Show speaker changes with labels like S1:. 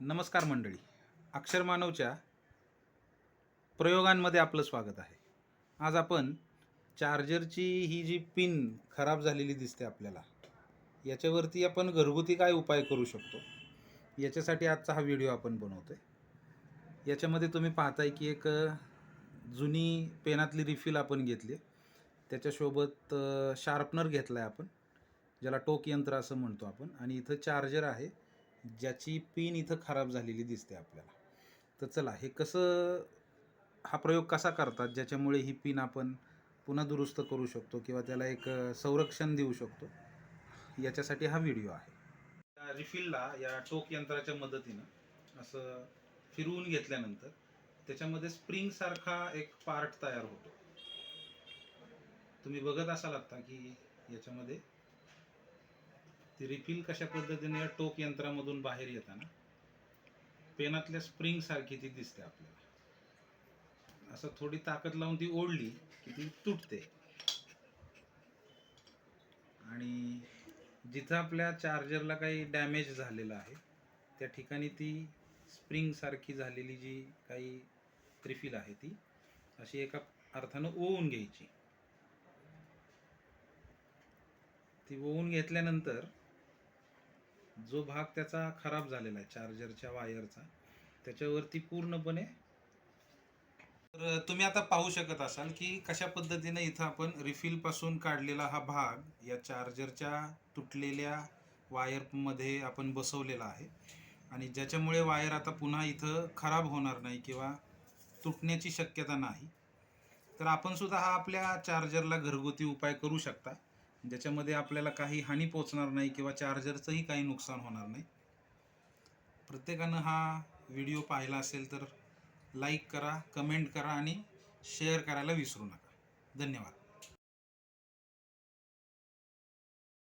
S1: नमस्कार मंडळी. अक्षर मानवच्या प्रयोगांमध्ये आपलं स्वागत आहे. आज आपण चार्जरची ही जी पिन खराब झालेली दिसते आपल्याला याच्यावरती आपण घरगुती काय उपाय करू शकतो? याच्यासाठी आजचा हा व्हिडिओ आपण बनवतो आहे याच्यामध्ये तुम्ही पाहताय की एक जुनी पेनातली रिफिल आपण घेतली. त्याच्यासोबत शार्पनर घेतला आहे आपण ज्याला टोक यंत्र असं म्हणतो आपण. आणि इथं चार्जर आहे. ज्याची पिन इथं खराब झालेली दिसते आपल्याला. तर चला हे कसं हा प्रयोग कसा करतात? ज्याच्यामुळे ही पिन आपण पुन्हा दुरुस्त करू शकतो किंवा त्याला एक संरक्षण देऊ शकतो? याच्यासाठी हा व्हिडिओ आहे. त्या रिफिलला या टोक यंत्राच्या मदतीनं असं फिरवून घेतल्यानंतर त्याच्यामध्ये स्प्रिंगसारखा एक पार्ट तयार होतो. तुम्ही बघत असाल आता की याच्यामध्ये ती रिफिल कशा पद्धतीने या टोक यंत्रामधून बाहेर येताना? पेनातल्या स्प्रिंग सारखी ती दिसते आपल्याला. असं थोडी ताकद लावून ती ओढली की ती तुटते. आणि जिथं आपल्या चार्जरला काही डॅमेज झालेलं आहे त्या ठिकाणी ती स्प्रिंग सारखी झालेली जी काही रिफिल आहे ती अशी एका अर्थानं ओवून घ्यायची. ती ओवून घेतल्यानंतर जो भाग त्याचा खराब झालेला आहे चार्जरच्या वायरचा त्याच्यावरती पूर्णपणे तर तुम्ही आता पाहू शकत असाल की कशा पद्धतीने इथं आपण रिफिलपासून काढलेला हा भाग या चार्जरच्या तुटलेल्या वायरमध्ये आपण बसवलेला आहे. आणि ज्याच्यामुळे वायर आता पुन्हा इथं खराब होणार नाही किंवा तुटण्याची शक्यता नाही. तर आपण सुद्धा हा आपल्या चार्जरला घरगुती उपाय करू शकता. ज्याच्यामध्ये आपल्याला काही हानी पोचणार नाही किंवा चार्जरचंही काही नुकसान होणार नाही. प्रत्येकानं हा व्हिडिओ पाहिला असेल तर लाईक करा कमेंट करा आणि शेअर करायला विसरू नका. धन्यवाद.